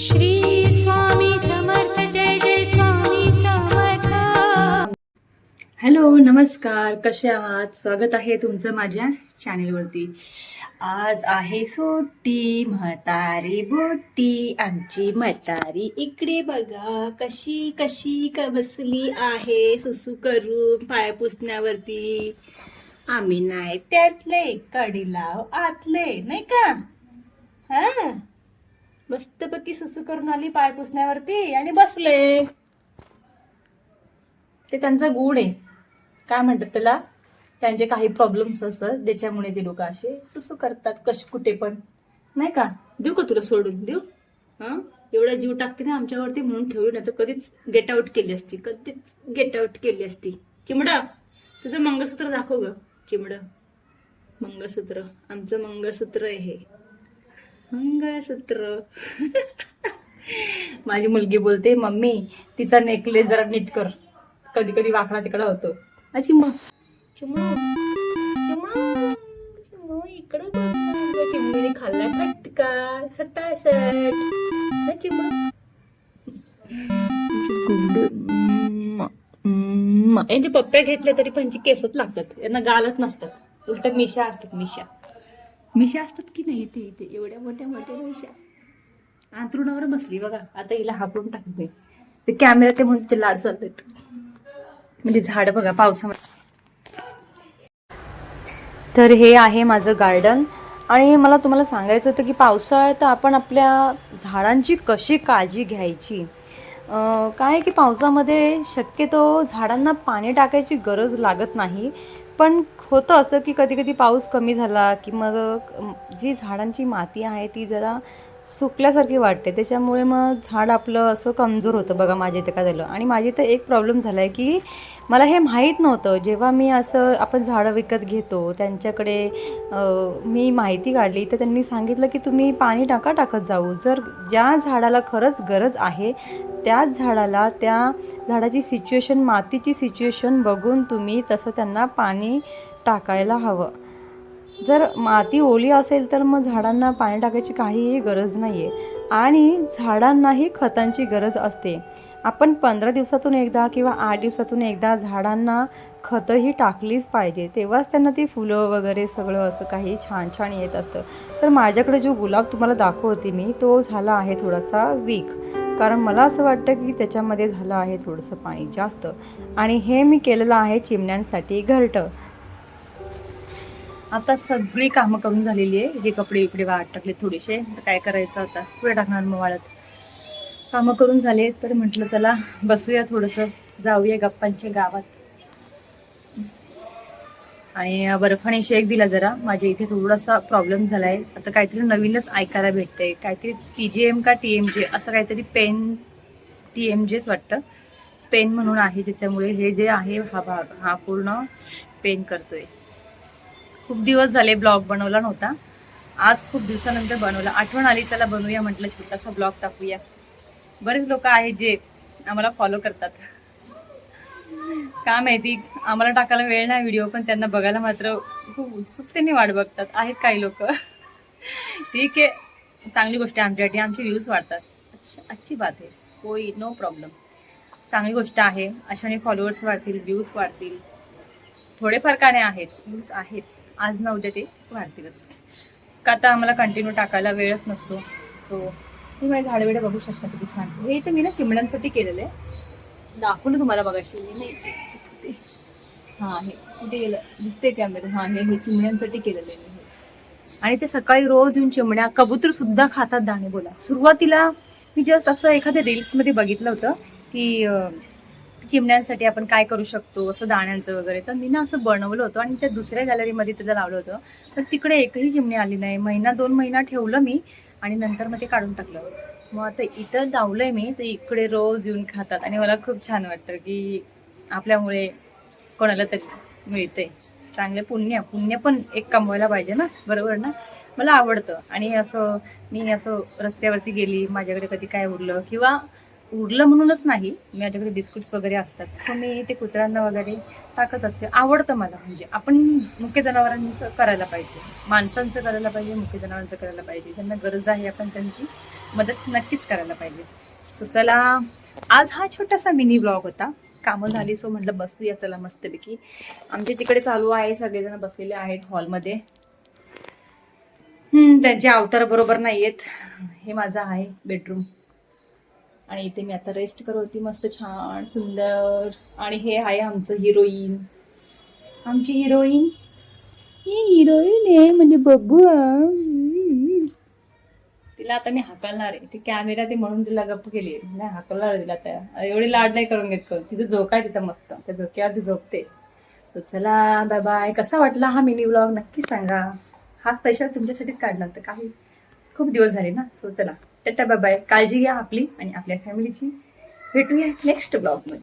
श्री स्वामी समर्थ जय जय Swami Samarth. Hello नमस्कार. कसे आहात? स्वागत आहे तुमचं माझ्या चॅनेलवरती. आज आहे सोटी म्हातारी बोटी आमची म्हातारी इकडे बघा कशी कशी क बसली आहे सुसू करून पाय पुसण्यावरती. आम्ही नाही त्यातले कडी लाव आतले नाही का? हा? मस्तपैकी सुसू करून आली पाय पुसण्यावरती आणि बसले. ते त्यांचा गुण आहे. काय म्हणतात त्याला? त्यांचे काही प्रॉब्लेम्स असतात ज्याच्यामुळे ते लोक असे सुसू करतात कश कुठे पण. नाही का? देऊ का तुला सोडून? देऊ? हां? एवढा जीव टाकते ना आमच्यावरती म्हणून ठेवली नाही तर कधीच गेट आउट केली असती. कधीच गेट आउट केली असती. चिमडा तुझं मंगळसूत्र दाखव ग. चिमड. मंगळसूत्र. आमचं मंगळसूत्र आहे हे. मंगळसूत्र माझी मुलगी बोलते मम्मी तिचा नेकलेस जरा नीट कर कधी कधी वाकडा तिकडा होतो अची मग चिमणू चिमणू इकडं चिमणीने खाल्ला फटका सट यांचे पप्प्या घेतल्या तरी पण केसच लागतात यांना गालच नसतात उलट मिशा असतात मिशा मिशा असतात की नाही इथे इथे? एवढ्या मोठ्या मोठ्या मिशा. अंथरुणावर बसली बघा. आता हिला हाकून टाकते ते कॅमेरा ते म्हणून ते लाड चाललेत. म्हणजे झाड बघा पावसामध्ये. तर हे आहे माझं गार्डन आणि मला तुम्हाला सांगायचं होतं की पावसाळ्यात आपण आपल्या झाडांची कशी काळजी घ्यायची? काय आहे की पावसामध्ये शक्यतो झाडांना पाणी टाकायची गरज लागत नाही. पण होतं असं की कधी कधी पाऊस कमी झाला की मग जी झाडांची माती आहे ती जरा सुकल्यासारखी वाटते. त्याच्यामुळे मग झाड आपलं असं कमजोर होतं. बघा माझ्या इथं काय झालं. आणि माझी तर एक प्रॉब्लेम झाला आहे की मला हे माहीत नव्हतं. जेव्हा मी असं आपण झाडं विकत घेतो त्यांच्याकडे मी माहिती काढली तर त्यांनी सांगितलं की तुम्ही पाणी टाका टाकत जाऊ. जर ज्या झाडाला खरंच गरज आहे त्याच झाडाला त्या झाडाची सिच्युएशन मातीची सिच्युएशन बघून तुम्ही तसं त्यांना पाणी टाकायला हवं. जर माती ओली असेल तर मग झाडांना पाणी टाकायची काहीही गरज नाही आहे आणि झाडांनाही खतांची गरज असते. आपण पंधरा दिवसातून एकदा किंवा आठ दिवसातून एकदा झाडांना खतंही टाकलीच पाहिजे. तेव्हाच त्यांना ती फुलं वगैरे सगळं असं काही छान छान येत असतं. तर माझ्याकडे जो गुलाब तुम्हाला दाखवते मी तो झाला आहे थोडासा वीक कारण मला असं वाटतं की त्याच्यामध्ये झालं आहे थोडंसं पाणी जास्त. आणि हे मी केलेलं आहे चिमण्यांसाठी घरटं. आता सगळी कामं करून झालेली आहे. हे कपडे इकडे वाट टाकले थोडेसे. तर काय करायचं आता? पुढे टाकणार मग वाळत. कामं करून झाले तर म्हटलं चला बसूया थोडंसं. जाऊया गप्पांच्या गावात. आणि बर्फाने शेक दिला जरा. माझ्या इथे थोडासा प्रॉब्लेम झाला आहे आता काहीतरी नवीनच ऐकायला भेटतंय. काहीतरी टी जी एम का टी एम जे असं काहीतरी पेन टी एम जेच वाटतं. पेन म्हणून आहे ज्याच्यामुळे हे जे आहे हा भाग हा पूर्ण पेन करतोय. खूप दिवस झाले ब्लॉग बनवला नव्हता. आज खूप दिवसानंतर बनवला. आठवण आली चला बनवूया म्हटलं छोटासा ब्लॉग टाकूया. बरेच लोक आहेत जे आम्हाला फॉलो करतात. का माहिती आम्हाला टाकायला वेळ नाही व्हिडिओ पण त्यांना बघायला मात्र खूप उत्सुकतेने वाट बघतात. आहेत काही लोक. ठीक आहे. चांगली गोष्ट आहे आमच्यासाठी. आमचे व्ह्यूज वाढतात. अच्छा अच्छी बात आहे. कोई नो प्रॉब्लेम चांगली गोष्ट आहे. अशाने फॉलोअर्स वाढतील व्ह्यूज वाढतील. थोडेफार काने आहेत व्ह्यूज आहेत. आज ना उद्या ते वाढतीलच. का आता आम्हाला कंटिन्यू टाकायला वेळच नसतो. सो तुम्ही झाडे बिडे बघू शकता किती छान. हे इथे मी ना चिमण्यांसाठी केलेलं आहे. दाखवलं तुम्हाला बघाशी. नाही. हां हे कुठे गेलं? दिसते कॅमेरा हां हे हे चिमण्यांसाठी केलेलं आहे मी हे. आणि ते सकाळी रोज येऊन चिमण्या कबूतर सुद्धा खातात दाणे बोला. सुरुवातीला मी जस्ट असं एखाद्या रील्समध्ये बघितलं होतं की चिमण्यांसाठी आपण काय करू शकतो असं दाण्यांचं वगैरे. तर मी ना असं बनवलं होतं आणि त्या दुसऱ्या गॅलरीमध्ये तिथं लावलं होतं. तर तिकडे एकही चिमणी आली नाही. महिना दोन महिना ठेवलं मी आणि नंतर मग ते काढून टाकलं. मग आता इथं लावलंय मी तर इकडे रोज येऊन खातात आणि मला खूप छान वाटतं की आपल्यामुळे कोणाला तरी मिळते चांगले पुण्य पुण्य पण एक कमवायला पाहिजे ना बरोबर ना? मला आवडतं. आणि असं मी असं रस्त्यावरती गेली माझ्याकडे कधी काय उरलं किंवा उरलं म्हणूनच नाही. माझ्याकडे बिस्किट्स वगैरे असतात. सो मी ते कुत्र्यांना वगैरे टाकत असते. आवडतं मला म्हणजे आपण मुख्य जनावरांचं करायला पाहिजे. माणसांचं करायला पाहिजे मुख्य जनावरांचं करायला पाहिजे. ज्यांना गरज आहे आपण त्यांची मदत नक्कीच करायला पाहिजे. सो चला आज हा छोटासा मिनी ब्लॉग होता. कामं झाली सो म्हटलं बसूया चला मस्तपैकी. आमचे तिकडे चालू आहे सगळेजण बसलेले आहेत हॉलमध्ये. त्यांचे अवतार बरोबर नाही आहेत हे माझं आहे बेडरूम आणि इथे मी आता रेस्ट करत होती मस्त छान सुंदर. आणि हे आहे आमचं हिरोईन आमची हिरोईन ही हिरोईन आहे म्हणजे बब्बू तिला आता मी हाकलणार आहे. ती कॅमेरा ते म्हणून तिला गप्प केली नाही हाकलणार तिला त्या एवढी लाड नाही करून घेत करून तिथं झोका आहे तिथं मस्त. त्या झोक्यावर ती झोपते. तर चला बाय बाय कसा वाटला हा मिनी व्लॉग नक्की सांगा. हा स्पेशल तुमच्यासाठीच काढला तर काही. खूप दिवस झाले ना. सो चला. टाटा बाय बाय काळजी घ्या आपली आणि आपल्या फॅमिलीची. भेटूया नेक्स्ट ब्लॉगमध्ये